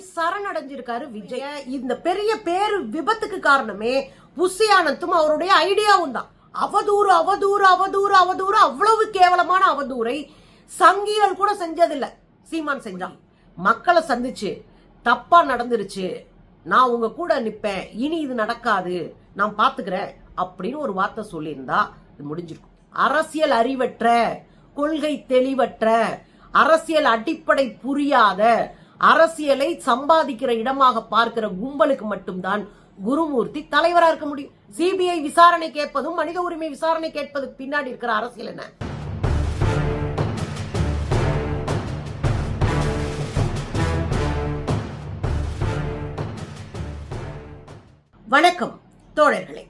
போய் சரணடைஞ்சிருக்காரு விஜய். இந்த பெரிய பேரு விபத்துக்கு காரணமே புஷி ஆனந்தும் அவருடைய ஐடியாவும் தான். அவதூறு அவதூறு அவதூறு அவதூறு அவ்வளவு கேவலமான அவதூறை சங்கிகள் கூட செஞ்சதில்ல. சீமான் செஞ்சான் மக்களை சந்திச்சு தப்பா நடந்துருச்சு. நான் உங்க கூட நிப்பேன். இனி இது நடக்காது. நான் பாத்துக்கிறேன் அப்படின்னு ஒரு வார்த்தை சொல்லியிருந்தா இது முடிஞ்சிருக்கும். அரசியல் அறிவற்ற கொள்கை தெளிவற்ற அரசியல் அடிப்படை புரியாத அரசியலை சம்பாதிக்கிற இடமாக பார்க்கிற கும்பலுக்கு மட்டும்தான் குருமூர்த்தி தலைவரா இருக்க முடியும். சிபிஐ விசாரணை கேட்பதும் மனித உரிமை விசாரணை கேட்பதுக்கு பின்னாடி இருக்கிற அரசியல் என்ன? வணக்கம் தோழர்களே.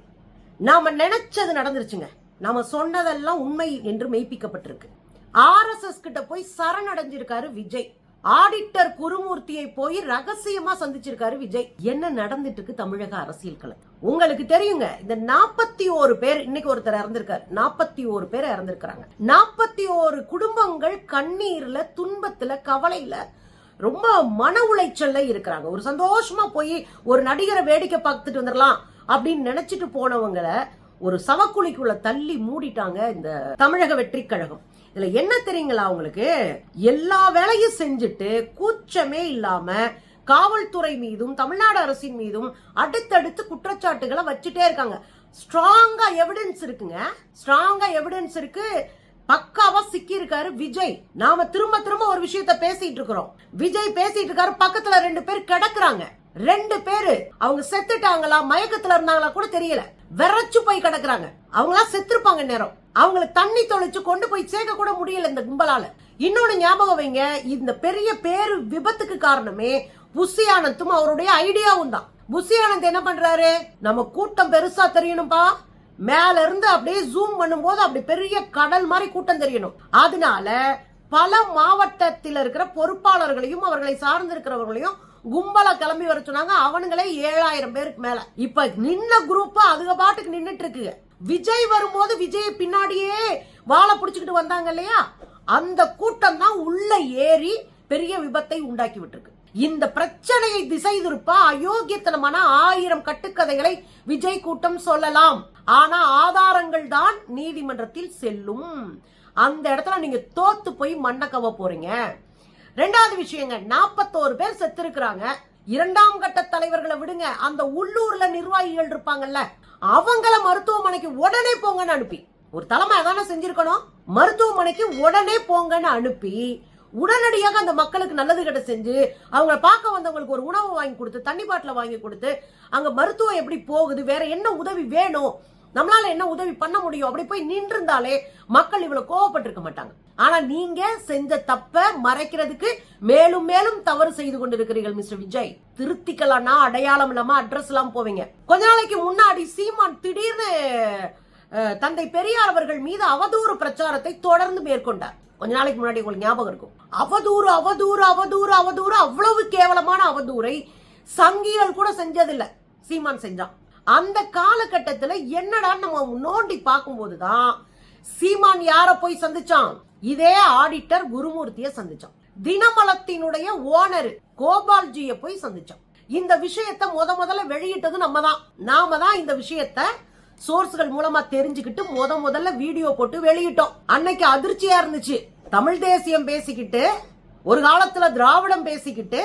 நாம நினைச்சது நடந்துருச்சுங்க. நாம சொன்னதெல்லாம் உண்மை என்று மெய்ப்பிக்கப்பட்டிருக்கு. ஆர்எஸ்எஸ் கிட்ட போய் சரணடைஞ்சிருக்காரு விஜய். ஆடிட்டர் குருமூர்த்தியை போய் ரகசியமா சந்திச்சிருக்காரு விஜய். என்ன நடந்துட்டு இருக்கு தமிழக அரசியல் களம் உங்களுக்கு தெரியுங்க இந்த நாற்பத்தி ஓரு பேர் இன்னைக்கு ஒருத்தர் இறந்திருக்காரு. நாற்பத்தி ஓரு பேர் இறந்திருக்கிறாங்க. நாற்பத்தி ஓரு குடும்பங்கள் கண்ணீர்ல துன்பத்துல கவலையில ரொம்ப மன உளைச்சல்ல இருக்கிறாங்க. ஒரு சந்தோஷமா போய் ஒரு நடிகரை வேடிக்கை பார்த்துட்டு வந்துடலாம் அப்படின்னு நினைச்சிட்டு போனவங்களை ஒரு சவக்குழிக்குள்ள தள்ளி மூடிட்டாங்க இந்த தமிழக வெற்றி கழகம். இதுல என்ன தெரியுங்களா உங்களுக்கு? எல்லா வேலையும் செஞ்சுட்டு கூச்சமே இல்லாம காவல்துறை மீதும் தமிழ்நாடு அரசின் மீதும் அடுத்தடுத்து குற்றச்சாட்டுகளை வச்சுட்டே இருக்காங்க. ஸ்ட்ராங்கா எவிடன்ஸ் இருக்குங்க. ஸ்ட்ராங்கா எவிடன்ஸ் இருக்கு. பக்காவா சிக்கி இருக்காரு விஜய். நாம திரும்ப திரும்ப ஒரு விஷயத்த பேசிட்டு இருக்கிறோம். விஜய் பேசிட்டு இருக்காரு பக்கத்துல ரெண்டு பேர் கிடக்குறாங்க. ரெண்டு பேரு. அவங்க செத்துட்டாங்களா மயக்கத்துல இருந்தாங்களா கூட தெரியல. விரைச்சு போய் கிடக்குறாங்க. அவங்களா செத்துருப்பாங்க நேரம். அவங்கள தண்ணி தொலைச்சு கொண்டு போய் சேர்க்க கூட முடியல இந்த கும்பலால. இன்னொன்னு ஞாபகம் வைங்க இந்த பெரிய பேரு விபத்துக்கு காரணமே புஷி ஆனந்தும் அவருடைய ஐடியாவும் தான். புஷி ஆனந்த் என்ன பண்றாரு? நம்ம கூட்டம் பெருசா தெரியணும்பா. மேல இருந்து அப்படியே ஜூம் பண்ணும்போது அப்படி பெரிய கடல் மாதிரி கூட்டம் தெரியணும். அதனால பல மாவட்டத்தில் இருக்கிற பொறுப்பாளர்களையும் அவர்களை சார்ந்து இருக்கிறவர்களையும் கும்பலா கிளம்பி வர சொன்னாங்க. அவனுங்களே ஏழாயிரம் பேருக்கு மேல. இப்ப நின்ன குரூப் அதுக பாட்டுக்கு நின்றுட்டு இருக்கு விஜய் வரும்போது விஜய் பின்னாடியே வாழை பிடிச்சிக்கிட்டு வந்தாங்க இல்லையா? அந்த கூட்டம் தான் உள்ள ஏறி பெரிய விபத்தை உண்டாக்கி விட்டுருக்கு. இந்த பிரச்சனையை திசை திருப்ப அயோக்கியத்தனமான ஆயிரம் கட்டுக்கதைகளை விஜய் கூட்டம் சொல்லலாம். ஆனா ஆதாரங்கள் தான் நீதிமன்றத்தில் செல்லும். அந்த இடத்துல நீங்க தோத்து போய் மண்ணக்கவ போறீங்க. ரெண்டாவது விஷயங்க நாற்பத்தோரு பேர் செத்து இருக்கிறாங்க இரண்டாம் கட்ட தலைவர்களை விடுங்க. அந்த உள்ளூர்ல நிர்வாகிகள் இருப்பாங்கல்ல அவங்கள மருத்துவமனைக்கு உடனே போங்கன்னு அனுப்பி. ஒரு தலைமை தானே செஞ்சிருக்கணும்? மருத்துவமனைக்கு உடனே போங்கன்னு அனுப்பி உடனடியாக அந்த மக்களுக்கு நல்லது கிட்ட செஞ்சு அவங்கள பார்க்க வந்தவங்களுக்கு ஒரு உணவு வாங்கி கொடுத்து தண்ணி பாட்டில் வாங்கி கொடுத்து அங்கே மருத்துவம் எப்படி போகுது வேற என்ன உதவி வேணும் நம்மளால என்ன உதவி பண்ண முடியும்? அப்படி போய் நின்றிருந்தாலே மக்கள் இவ்வளவு கோவப்பட்டிருக்க மாட்டாங்க. ஆனா நீங்க செஞ்ச தப்ப மறைக்கிறதுக்கு மேலும் மேலும் தவறு செய்து கொண்டிருக்கிறீர்கள் மிஸ்டர் விஜய். திருத்திக்கலாம்னா அடையாளம் இல்லாம அட்ரஸ் எல்லாம் போவீங்க. கொஞ்ச நாளைக்கு முன்னாடி சீமான் திடீர்னு தந்தை பெரியார் அவர்கள் மீது அவதூறு பிரச்சாரத்தை தொடர்ந்து மேற்கொண்டார். கொஞ்ச நாளைக்கு முன்னாடி உங்களுக்கு ஞாபகம் இருக்கும். அவதூறு அவதூறு அவதூறு அவதூறு அவ்வளவு கேவலமான அவதூறை சங்கிகள் கூட செஞ்சதில்ல. சீமான் செஞ்சான். அந்த காலகட்டத்துல என்னடா நம்ம நோண்டி பார்க்கும்போதுதான் சீமான் யார போய் சந்திச்சான்? இதே ஆடிட்டர் குருமூர்த்திய சந்திச்சான். தினமலத்தினுடைய ஓனர் கோபால்ஜிய போய் சந்திச்சான். இந்த விஷயத்த முத முதல்ல வெளியிட்டது நம்ம தான் நாம தான் இந்த விஷயத்த சோர்ஸ்கள் மூலமா தெரிஞ்சுக்கிட்டு முத முதல்ல வீடியோ போட்டு வெளியிட்டோம். அன்னைக்கு அதிர்ச்சியா இருந்துச்சு. தமிழ் தேசியம் பேசிக்கிட்டு ஒரு காலத்துல திராவிடம் பேசிக்கிட்டு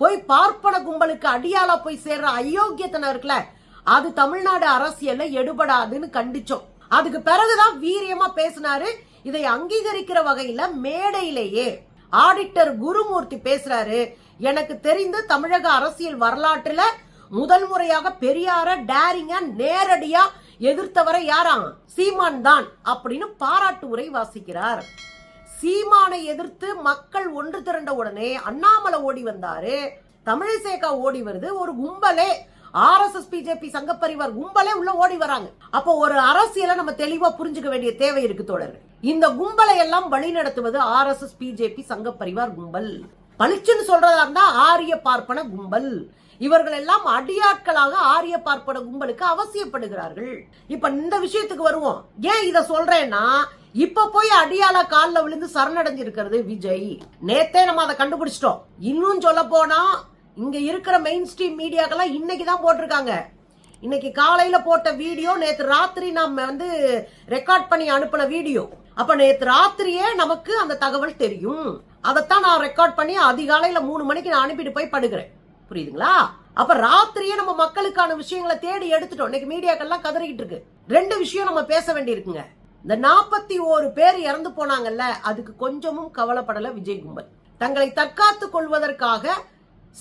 போய் பார்ப்பன கும்பலுக்கு அடியாலா போய் சேர்ற அயோக்கியத்தனம் இருக்குல்ல அது தமிழ்நாடு அரசியல்ல எடுபடாதுன்னு கண்டிச்சோம். அதுக்கு பிறகுதான் வீரியமா பேசினாரு. இதை அங்கீகரிக்கிற வகையில மேடையிலேயே ஆடிட்டர் குருமூர்த்தி பேசுறாரு. எனக்கு தெரிந்து தமிழக அரசியல் வரலாற்றுல முதல் முறையாக பெரியார டேரிங்க நேரடியா எதிர்த்தவரை யாராம் சீமான் தான் அப்படின்னு பாராட்டு உரை வாசிக்கிறார். சீமானை எதிர்த்து மக்கள் ஒன்று திரண்ட உடனே அண்ணாமலை ஓடி வந்தாரு. தமிழிசேகா ஓடி வருது. ஒரு கும்பலே ஆர்எஸ்எஸ் பிஜேபி சங்கப்பரிவார் கும்பலே உள்ள ஓடி வராங்க. அப்போ ஒரு அரசியலை நம்ம தெளிவா புரிஞ்சுக்க வேண்டிய தேவை இருக்கு தோழர்கள் இந்த கும்பலை எல்லாம் வழிநடத்துவது ஆர்எஸ்எஸ் பிஜேபி சங்கப்பரிவார் கும்பல். பளிச்சுன்னு சொல்றதா இருந்தா ஆரிய பார்ப்பன கும்பல். இவர்கள் எல்லாம் அடியாட்களாக ஆரிய பார்ப்பன கும்பலுக்கு அவசியப்படுகிறார்கள். இப்ப இந்த விஷயத்துக்கு வருவோம். ஏன் இத சொல்றேன்னா இப்ப போய் அடியால கால்ல விழுந்து சரணடைஞ்சிருக்கிறது விஜய். நேத்தே நம்ம அதை கண்டுபிடிச்சிட்டோம். இன்னும் சொல்ல போனா இங்க இருக்கிற மெயின் ஸ்ட்ரீம் மீடியாக்கெல்லாம் இன்னைக்கு தான் போட்டிருக்காங்க. இன்னைக்கு காலையில போட்ட வீடியோ நேற்று ராத்திரி நம்ம வந்து ரெக்கார்ட் பண்ணி அனுப்பின வீடியோ. அப்ப நேற்று ராத்திரியே நமக்கு அந்த தகவல் தெரியும். அதைத்தான் நான் ரெக்கார்ட் பண்ணி அதிகாலையில மூணு மணிக்கு நான் அனுப்பிட்டு போய் படுக்கிறேன். புரியுதுங்களா? அப்ப ராத்திரியே நம்ம மக்களுக்கான விஷயங்களை தேடி எடுத்துட்டோம். இன்னைக்கு மீடியாக்கள்லாம் கதறிக்கிட்டு இருக்கு. ரெண்டு விஷயம் நம்ம பேச வேண்டியிருக்குங்க. இந்த நாற்பத்தி ஓரு பேர் இறந்து போனாங்கல்ல அதுக்கு கொஞ்சமும் கவலைப்படல விஜய் கும்பல். தங்களை தற்காத்துக் கொள்வதற்காக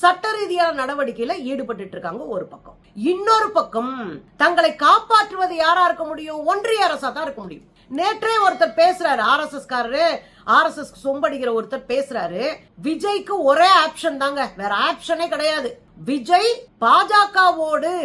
சட்ட ரீதியான நடவடிக்கையில ஈடுபட்டு இருக்காங்க ஒரு பக்கம். இன்னொரு பக்கம் தங்களை காப்பாற்றுவது யாரா இருக்க முடியும்? ஒன்றிய அரசா தான் இருக்க முடியும். நேற்றே ஒருத்தர் பேசுறாரு ஆர் எஸ் எஸ் காரரு ஆர் எஸ் எஸ் சொம்படிக்கிற ஒருத்தர் பேசுறாரு விஜய்க்கு ஒரே ஆப்ஷன் தாங்க. வேற ஆப்ஷனே கிடையாது. விஜய் பாஜகவோடு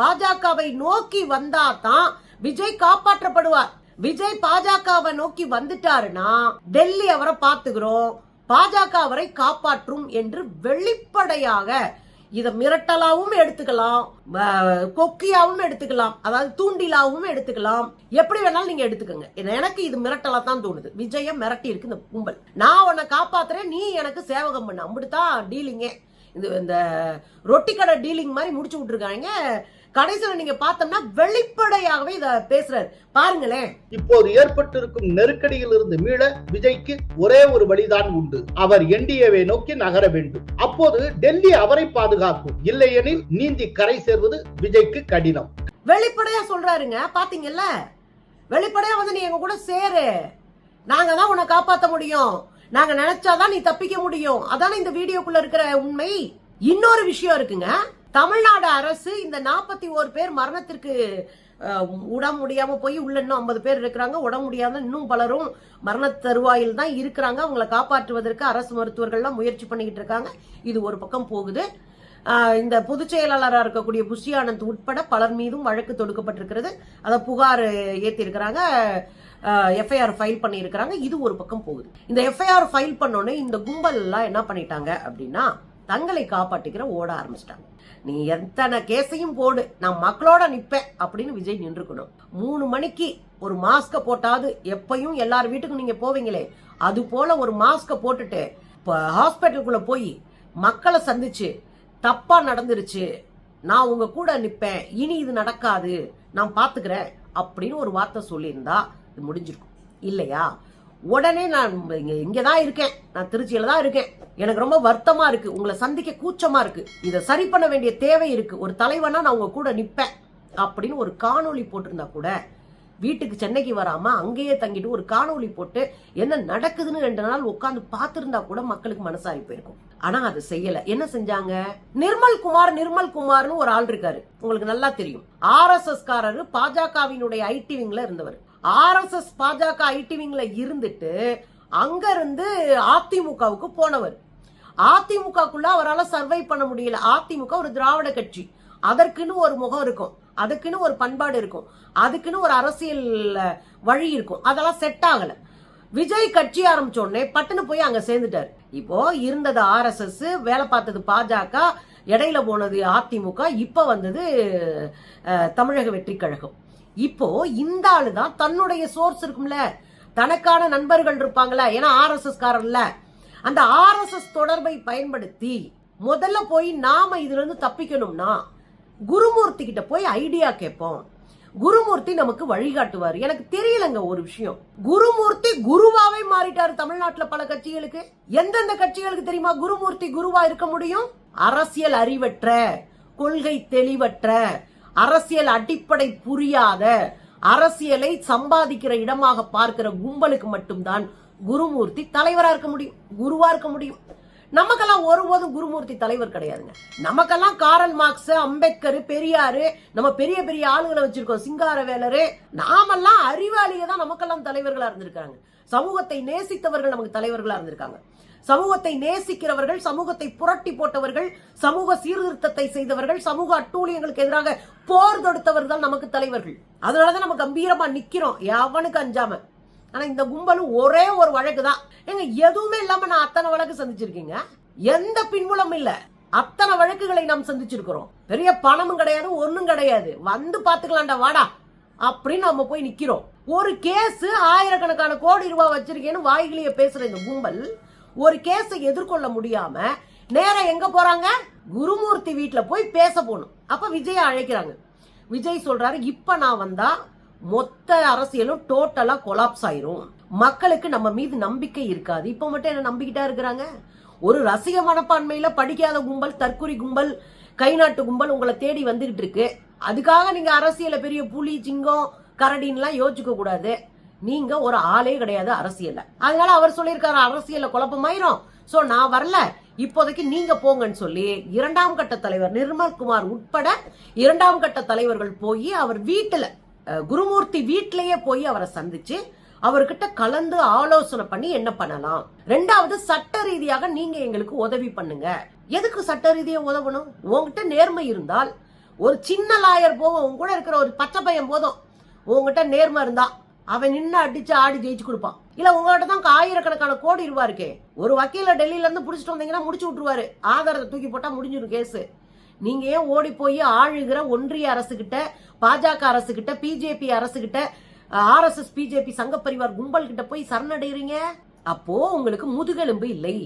பாஜகவை நோக்கி வந்தா தான் விஜய் காப்பாற்றப்படுவார். விஜய் பாஜகவை நோக்கி வந்துட்டாருன்னா டெல்லி அவரை பாத்துக்கிறோம் பாஜக வரை காப்பாற்றும் என்று வெளிப்படையாக இதை மிரட்டலாவும் எடுத்துக்கலாம் வ- கொக்கியாவும் எடுத்துக்கலாம் அதாவது தூண்டிலாவும் எடுத்துக்கலாம். எப்படி வேணாலும் நீங்க எடுத்துக்கோங்க. எனக்கு இது மிரட்டலா தான் தோணுது. விஜயம் மிரட்டி இருக்கு இந்த கும்பல். நான் உன்னை காப்பாத்துறேன் நீ எனக்கு சேவகம் பண்ண. அப்படித்தான் டீலிங்கே இந்த இந்த ரொட்டி கடை டீலிங் மாதிரி முடிச்சு விட்டுருக்காங்க. கடைசியில நீங்க பார்த்தோம்னா வெளிப்படையாகவே இத பேசுறாரு. பாருங்களேன். இப்போது ஏற்பட்டிருக்கும் நெருக்கடியில் இருந்து மீள விஜய்க்கு ஒரே ஒரு வழிதான் உண்டு. அவர் என்டிஏவை நோக்கி நகர வேண்டும். அப்போது டெல்லி அவரை பாதுகாக்கும். இல்லையெனில் நீந்தி கரை சேர்வது விஜய்க்கு கடினம். வெளிப்படையா சொல்றாருங்க. பாத்தீங்கல்ல? வெளிப்படையா வந்து நீ எங்க கூட சேரு. நாங்க தான் உன்னை காப்பாத்த முடியும். நாங்க நினைச்சாதான் நீ தப்பிக்க முடியும். அதானே இந்த வீடியோக்குள்ள இருக்கிற உண்மை? இன்னொரு விஷயம் இருக்குங்க. தமிழ்நாடு அரசு இந்த நாற்பத்தி ஓரு பேர் மரணத்திற்கு உடம்பு முடியாம போய் உள்ள இன்னும் ஐம்பது பேர் இருக்கிறாங்க. உடம்பு முடியாம இன்னும் பலரும் மரண தருவாயில் தான் இருக்கிறாங்க. அவங்களை காப்பாற்றுவதற்கு அரசு மருத்துவர்கள்லாம் முயற்சி பண்ணிக்கிட்டு இருக்காங்க. இது ஒரு பக்கம் போகுது. இந்த பொதுச் செயலாளராக இருக்கக்கூடிய புஷி ஆனந்த் உட்பட பலர் மீதும் வழக்கு தொடுக்கப்பட்டிருக்கிறது. அதை புகார் ஏற்றிருக்கிறாங்க எஃப்ஐஆர் ஃபைல் பண்ணியிருக்கிறாங்க. இது ஒரு பக்கம் போகுது. இந்த எஃப்ஐஆர் ஃபைல் பண்ணோன்னே இந்த கும்பல் எல்லாம் என்ன பண்ணிட்டாங்க அப்படின்னா தங்களை காப்பாற்றிக்கிற ஓட ஆரம்பிச்சிட்டாங்க. நீ எத்தனை கேஸையும் போடு நான் மக்களோட நிற்பேன் அப்படின்னு விஜய் நின்றுக்கணும். மூணு மணிக்கு ஒரு மாஸ்கை போட்டாது எப்பையும் எல்லார் வீட்டுக்கும் நீங்கள் போவீங்களே அது போல ஒரு மாஸ்கை போட்டுட்டு இப்போ ஹாஸ்பிட்டலுக்குள்ளே போய் மக்களை சந்திச்சு தப்பாக நடந்துருச்சு நான் உங்கள் கூட நிற்பேன் இனி இது நடக்காது நான் பார்த்துக்கிறேன் அப்படின்னு ஒரு வார்த்தை சொல்லியிருந்தா இது முடிஞ்சிருக்கும். இல்லையா? உடனே நான் இங்கே இங்கே தான் இருக்கேன். நான் திருச்சியில் தான் இருக்கேன். எனக்கு ரொம்ப வருத்தமாக இருக்குது உங்களை சந்திக்க கூச்சமாக இருக்குது இதை சரி பண்ண வேண்டிய தேவை இருக்குது ஒரு தலைவனா நான் உங்கள் கூட நிற்பேன் அப்படின்னு ஒரு காணொளி போட்டிருந்தா கூட வீட்டுக்கு சென்னைக்கு வராமல் அங்கேயே தங்கிட்டு ஒரு காணொளி போட்டு என்ன நடக்குதுன்னு ரெண்டு நாள் உட்காந்து பார்த்துருந்தா கூட மக்களுக்கு மனசாரி போயிருக்கும். ஆனா அது செய்யல. என்ன செஞ்சாங்க? நிர்மல் குமார் நிர்மல் குமார்னு ஒரு ஆள் இருக்காரு. உங்களுக்கு நல்லா தெரியும். ஆர் எஸ் எஸ் காரரு பாஜகவினுடைய ஐடி விங்ல இருந்தவர். ஆர்எஸ்எஸ் பாஜக ஐடிவிங்ல இருந்துட்டு அங்க இருந்து அதிமுகவுக்கு போனவர். அதிமுகக்குள்ள அவரால் சர்வை பண்ண முடியல. அதிமுக ஒரு திராவிட கட்சி. அதற்குன்னு ஒரு முகம் இருக்கும். அதுக்குன்னு ஒரு பண்பாடு இருக்கும். அதுக்குன்னு ஒரு அரசியல் வழி இருக்கும். அதெல்லாம் செட் ஆகல. விஜய் கட்சி ஆரம்பிச்ச உடனே பட்டுன்னு போய் அங்க சேர்ந்துட்டாரு. இப்போ இருந்தது ஆர்எஸ்எஸ் வேலை பார்த்தது பாஜக இடையில போனது அதிமுக இப்ப வந்தது தமிழக வெற்றி கழகம் இப்போ இந்த ஆளு தான் தன்னுடைய சோர்ஸ் இருக்கும்ல. தனக்கான நண்பர்கள் இருப்பாங்களா? ஏன்னா ஆர்எஸ்எஸ் காரன்ல அந்த ஆர்எஸ்எஸ் தொடர்பை பயன்படுத்தி முதல்ல போய் நாம இதுல இருந்து தப்பிக்கணும்னா குருமூர்த்தி கிட்ட போய் ஐடியா கேட்போம். குருமூர்த்தி நமக்கு வழிகாட்டுவார். எனக்கு தெரியலங்க ஒரு விஷயம். குருமூர்த்தி குருவாவே மாறிட்டாரு தமிழ்நாட்டில் பல கட்சிகளுக்கு. எந்தெந்த கட்சிகளுக்கு தெரியுமா குருமூர்த்தி குருவா இருக்க முடியும்? அரசியல் அறிவற்ற கொள்கை தெளிவற்ற அரசியல் அடிப்படை புரியாத அரசியலை சம்பாதிக்கிற இடமாக பார்க்கிற கும்பலுக்கு மட்டும்தான் குருமூர்த்தி தலைவரா இருக்க முடியும் குருவா இருக்க முடியும். நமக்கெல்லாம் ஒருபோதும் குருமூர்த்தி தலைவர் கிடையாதுங்க. நமக்கெல்லாம் காரல் மார்க்ஸ் அம்பேத்கர் பெரியாரு நம்ம பெரிய பெரிய ஆளுகளை வச்சிருக்கோம் சிங்காரவேலரு நாமெல்லாம் அறிவாளியை தான் நமக்கெல்லாம் தலைவர்களா இருந்திருக்காங்க. சமூகத்தை நேசித்தவர்கள் நமக்கு தலைவர்களா இருந்திருக்காங்க. சமூகத்தை நேசிக்கிறவர்கள் சமூகத்தை புரட்டி போட்டவர்கள் சமூக சீர்திருத்தத்தை செய்தவர்கள் சமூக அட்டூழியங்களுக்கு எதிராக போர் தொடுத்தவர்கள் தான் நமக்கு தலைவர்கள். அதனாலதான் நம்ம கம்பீரமா நிக்கிறோம். எவனுக்கு அஞ்சாம. ஆனா இந்த கும்பலும் ஒரே ஒரு வழக்கு தான் ஏங்க எதுவுமே இல்லாம நான் அத்தனை வழக்கு சந்திச்சிருக்கீங்க. எந்த பின்புலம் இல்ல. அத்தனை வழக்குகளை நாம் சந்திச்சிருக்கிறோம். பெரிய பணமும் கிடையாது ஒண்ணும் கிடையாது. வந்து பாத்துக்கலாம்டா வாடா. அப்படின்னு நம்ம போய் நிக்கிறோம். ஒரு கேஸ் ஆயிரக்கணக்கான கோடி ரூபாய் வச்சிருக்கேன்னு வாய்கிலேயே பேசுற இந்த கும்பல் ஒரு கேஸை எதிர்கொள்ள முடியாம நேரம் எங்க போறாங்க? குருமூர்த்தி வீட்டில் போய் பேச போகணும். அப்ப விஜய அழைக்கிறாங்க. விஜய் சொல்றாரு இப்ப நான் வந்தா மொத்த அரசியலும் டோட்டலா கொலாப்ஸ் ஆயிரும். மக்களுக்கு நம்ம மீது நம்பிக்கை இருக்காது. இப்ப மட்டும் என்ன நம்பிக்கிட்டா இருக்கிறாங்க? ஒரு ரசிக மனப்பான்மையில படிக்காத கும்பல் தற்குறி கும்பல் கை நாட்டு கும்பல் உங்களை தேடி வந்துகிட்டு இருக்கு. அதுக்காக நீங்க அரசியல பெரிய புலி சிங்கம் கரடின்லாம் யோசிக்க கூடாது. நீங்க ஒரு ஆளே கிடையாது அரசியல்ல. அதனால அவர் சொல்லியிருக்காரு அரசியல்ல குழப்பமாயிரும். சோ நான் வரல. இப்போதைக்கு நீங்க போங்கன்னு சொல்லி இரண்டாம் கட்ட தலைவர் நிர்மல்குமார் உட்பட இரண்டாம் கட்ட தலைவர்கள் போய் அவர் வீட்டுல குருமூர்த்தி வீட்டிலேயே போய் அவரை சந்திச்சு அவர்கிட்ட கலந்து ஆலோசனை பண்ணி என்ன பண்ணலாம்? ரெண்டாவது சட்ட ரீதியாக நீங்க எங்களுக்கு உதவி பண்ணுங்க. எதுக்கு சட்ட ரீதியா உதவணும்? உங்ககிட்ட நேர்மை இருந்தால் ஒரு சின்ன லாயர் போகும் உங்க கூட இருக்கிற ஒரு பச்சை பையன் போதும். உங்ககிட்ட நேர்மை இருந்தா அவன் நின்று அடிச்சு ஆடி ஜெயிச்சு கொடுப்பான். இல்ல உங்கள்கிட்ட தான் ஆயிரக்கணக்கான கோடி ரூபா இருக்கே. ஒரு வக்கீல டெல்லியில இருந்து புடிச்சிட்டு வந்தீங்கன்னா முடிச்சு விட்டுருவாரு. ஆதாரத்தை தூக்கி போட்டா முடிஞ்சிடும் கேஸ். நீங்க ஏன் ஓடி போய் ஆளுகிற ஒன்றிய அரசு கிட்ட பாஜக அரசு கிட்ட பிஜேபி அரசு கிட்ட ஆர்எஸ்எஸ் பிஜேபி சங்க பரிவார் கும்பல் கிட்ட போய் சரணடைறீங்க அப்போ உங்களுக்கு முதுகெலும்பு இல்லை.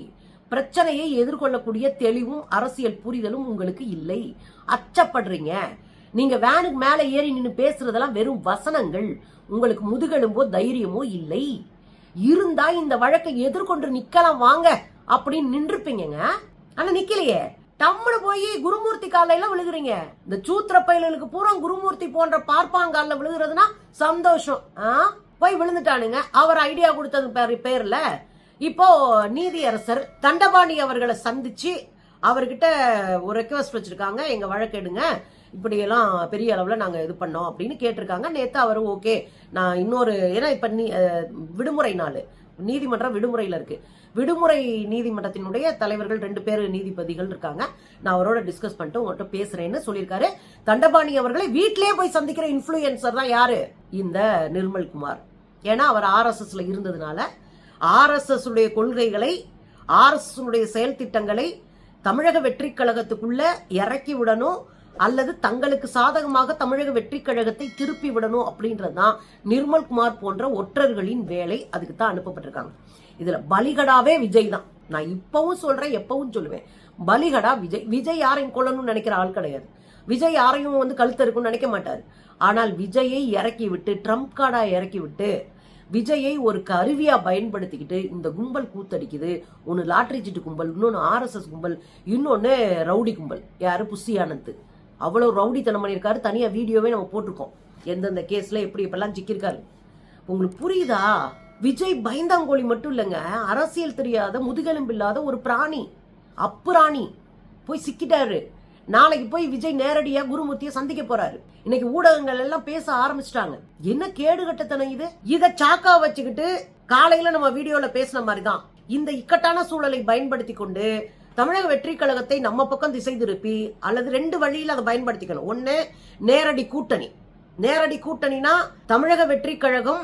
பிரச்சனையை எதிர்கொள்ளக்கூடிய தெளிவும் அரசியல் புரிதலும் உங்களுக்கு இல்லை. அச்சப்படுறீங்க. நீங்க வேனுக்கு மேலே ஏறி நின்று பேசுறதெல்லாம் வெறும் வசனங்கள். உங்களுக்கு முதுகெலும்போ தைரியமோ இல்லை. இருந்தா இந்த வழக்கை எதிர்கொண்டு நிக்கலாம் வாங்க அப்படின்னு நின்றுப்பீங்க ஆனா நிக்கலையே. டம்முனு போய் குருமூர்த்தி காலையில விழுகுறீங்க. இந்த சூத்திர பயல்களுக்கு பூரா குருமூர்த்தி போன்ற பார்ப்பாங்கால விழுகுறதுனா சந்தோஷம். ஆ? போய் விழுந்துட்டானுங்க. அவர் ஐடியா கொடுத்தது பேர் பேர்ல. இப்போ நீதியரசர் தண்டபாணி அவர்களை சந்திச்சு அவர்கிட்ட ஒரு ரெக்வஸ்ட் வச்சிருக்காங்க. எங்க வழக்கெடுங்க இப்படியெல்லாம் பெரிய அளவில் நாங்கள் இது பண்ணோம் அப்படின்னு கேட்டிருக்காங்க. நேற்று அவர் ஓகே. நான் இன்னொரு ஏன்னா இப்போ நீ விடுமுறை நாள். நீதிமன்றம் விடுமுறையில் இருக்கு. விடுமுறை நீதிமன்றத்தினுடைய தலைவர்கள் ரெண்டு பேர் நீதிபதிகள் இருக்காங்க. நான் அவரோட டிஸ்கஸ் பண்ணிட்டு உங்கள்கிட்ட பேசுறேன்னு சொல்லியிருக்காரு. தண்டபாணி அவர்களை வீட்டிலேயே போய் சந்திக்கிற இன்ஃப்ளூயன்சர் தான் யாரு? இந்த நிர்மல்குமார் ஏன்னா அவர் ஆர்எஸ்எஸ்ல இருந்ததுனால ஆர்எஸ்எஸ் உடைய கொள்கைகளை ஆர்எஸ்எஸ் உடைய செயல் திட்டங்களை தமிழக வெற்றி கழகத்துக்குள்ள இறக்கி விடணும். அல்லது தங்களுக்கு சாதகமாக தமிழக வெற்றி கழகத்தை திருப்பி விடணும் அப்படின்றது தான் நிர்மல்குமார் போன்ற ஒற்றர்களின் வேலை. அதுக்கு தான் அனுப்பப்பட்டிருக்காங்க. இதுல பலிகடாவே விஜய் தான். நான் இப்பவும் சொல்றேன் எப்பவும் சொல்லுவேன். பலிகடா விஜய். விஜய் யாரையும் கொல்லணும்னு நினைக்கிற ஆள் கிடையாது. விஜய் யாரையும் வந்து கழுத்து இருக்கும்னு நினைக்க மாட்டார். ஆனால் விஜயை இறக்கி விட்டு ட்ரம்ப் கார்டா இறக்கி விட்டு விஜயை ஒரு கருவியா பயன்படுத்திக்கிட்டு இந்த கும்பல் கூத்தடிக்குது ஒன்னு லாட்ரி சீட்டு கும்பல் இன்னொன்னு ஆர்எஸ்எஸ் கும்பல் இன்னொன்னு ரவுடி கும்பல். யாரு? புஷி ஆனந்த். அவ்வளோ ரவுடித்தனம் பண்ணியிருக்காரு. தனியாக வீடியோவே நம்ம போட்டிருக்கோம். எந்தெந்த கேஸில் எப்படி எப்படிலாம் சிக்கியிருக்காரு. உங்களுக்கு புரியுதா? விஜய் பயந்தாங்கோழி மட்டும் இல்லைங்க. அரசியல் தெரியாத முதுகெலும்பு இல்லாத ஒரு பிராணி. அப்புராணி போய் சிக்கிட்டாரு. நாளைக்கு போய் விஜய் நேரடியாக குருமூர்த்தியை சந்திக்க போறாரு. இன்னைக்கு ஊடகங்கள் எல்லாம் பேச ஆரம்பிச்சிட்டாங்க. என்ன கேடு கட்டத்தனம் இது? இதை சாக்கா வச்சுக்கிட்டு காலையில நம்ம வீடியோல பேசின மாதிரி தான் இந்த இக்கட்டான சூழலை பயன்படுத்தி கொண்டு தமிழக வெற்றி கழகத்தை நம்ம பக்கம் திசை திருப்பி அல்லது ரெண்டு வழியில் அதை பயன்படுத்திக்கணும். ஒன்று நேரடி கூட்டணி. நேரடி கூட்டணினா தமிழக வெற்றி கழகம்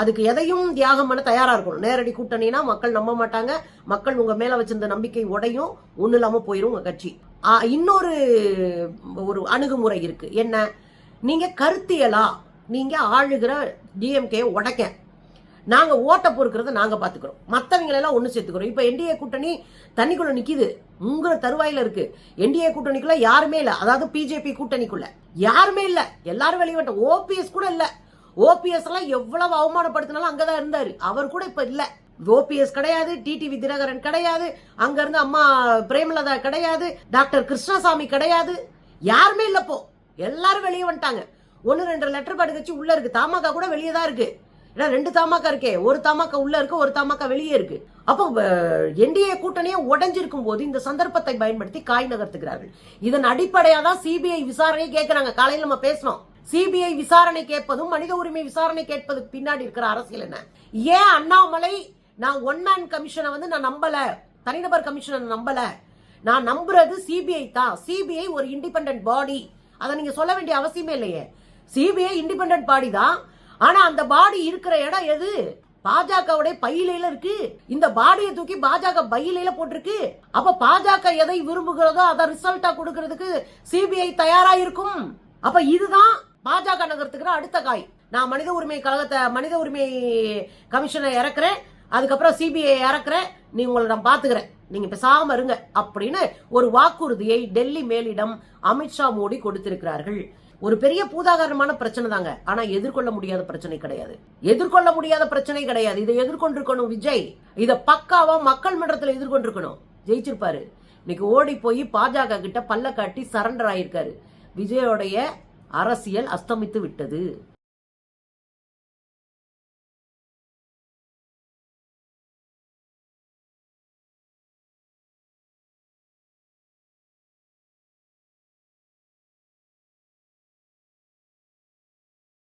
அதுக்கு எதையும் தியாகம் பண்ண தயாரா இருக்கணும். நேரடி கூட்டணினா மக்கள் நம்ப மாட்டாங்க. மக்கள் உங்க மேல வச்சிருந்த நம்பிக்கை உடையும் ஒண்ணு இல்லாம போயிரும் உங்க கட்சி. இன்னொரு ஒரு அணுகுமுறை இருக்கு. என்ன? நீங்க கருத்தியலா நீங்க ஆளுகிற டிஎம்கே உடைக்க. நாங்கள் ஓட்ட பொறுக்கிறத நாங்கள் பார்த்துக்கிறோம் மற்றவங்களெல்லாம் ஒன்று சேர்த்துக்கிறோம். இப்போ என்டிஏ கூட்டணி தண்ணிக்குள்ளே நிற்கிது உங்கிற தருவாயில இருக்கு. என்டிஏ கூட்டணிக்குள்ள யாருமே இல்லை. அதாவது பிஜேபி கூட்டணிக்குள்ள. யாருமே இல்லை. எல்லாரும் வெளியே ஓபிஎஸ் கூட இல்லை. ஓபிஎஸ் எல்லாம் எவ்வளவு அவமானப்படுத்தினாலும் அங்கதான் இருந்தாரு. அவர் கூட இப்ப இல்ல. ஓபிஎஸ் கிடையாது. டிடிவி தினகரன் கிடையாது. அங்க இருந்து அம்மா பிரேமலதா கிடையாது. டாக்டர் கிருஷ்ணசாமி கிடையாது. யாருமே இல்லப்போ எல்லாரும் வெளியே வந்துட்டாங்க. ஒன்னு ரெண்டு லெட்டர் படுக்கச்சு உள்ளே உள்ள இருக்கு தமாக கூட வெளியே தான் இருக்கு. ஏன்னா ரெண்டு தாமாக்கா இருக்கே. ஒரு தாமாக்கா உள்ள இருக்கு ஒரு தாமாக்கா வெளியே இருக்கு. அப்போ என்டிஏ கூட்டணியே உடஞ்சிருக்கும் போது இந்த சந்தர்ப்பத்தை பயன்படுத்தி காய் நகர்த்துகிறார்கள். இதன் அடிப்படையாக தான் சிபிஐ விசாரணை கேட்கிறாங்க. காலையில் நம்ம பேசணும் சிபிஐ விசாரணை கேட்பதும் மனித உரிமை விசாரணை கேட்பதுக்கு பின்னாடி இருக்கிற அரசியல் என்ன? ஏன் அண்ணாமலை நான் ஒன் மேன் கமிஷனை வந்து நான் நம்பல. தனிநபர் கமிஷனை நம்பல. நான் நம்புறது சிபிஐ தான். சிபிஐ ஒரு இண்டிபெண்ட் பாடி அதை நீங்க சொல்ல வேண்டிய அவசியமே இல்லையே. சிபிஐ இண்டிபெண்ட் பாடி தான். ஆனா அந்த பாடி இருக்கிற இடம் எது? பாஜகவுடைய பையிலையில இருக்கு. இந்த பாடியை தூக்கி பாஜக பையிலையில போட்டிருக்கு. அப்ப பாஜக எதை விரும்புகிறதோ அதை ரிசல்ட்டா கொடுக்கறதுக்கு சிபிஐ தயாரா இருக்கும் அப்ப இதுதான் பாஜக நகர்த்துக்கிற அடுத்த காய். நான் மனித உரிமை கழகத்தை மனித உரிமை கமிஷனை இறக்குறேன். அதுக்கப்புறம் சிபிஐ இறக்குறேன். நீ உங்களை நான் பாத்துக்கிறேன். நீங்க பேசாம இருங்க அப்படின்னு ஒரு வாக்குறுதியை டெல்லி மேலிடம் அமித்ஷா மோடி கொடுத்திருக்கிறார்கள். ஒரு பெரிய பூதாகரமான பிரச்சனை தாங்க. ஆனா எதிர்கொள்ள முடியாத பிரச்சனை கிடையாது. எதிர்கொள்ள முடியாத பிரச்சனை கிடையாது. இதை எதிர்கொண்டிருக்கணும் விஜய். இதை பக்காவா மக்கள் மன்றத்தில் எதிர்கொண்டிருக்கணும். ஜெயிச்சிருப்பாரு. இன்னைக்கு ஓடி போய் பாஜக கிட்ட பல்ல காட்டி சரண்டர் ஆயிருக்காரு. விஜயோடைய அரசியல் அஸ்தமித்து விட்டது.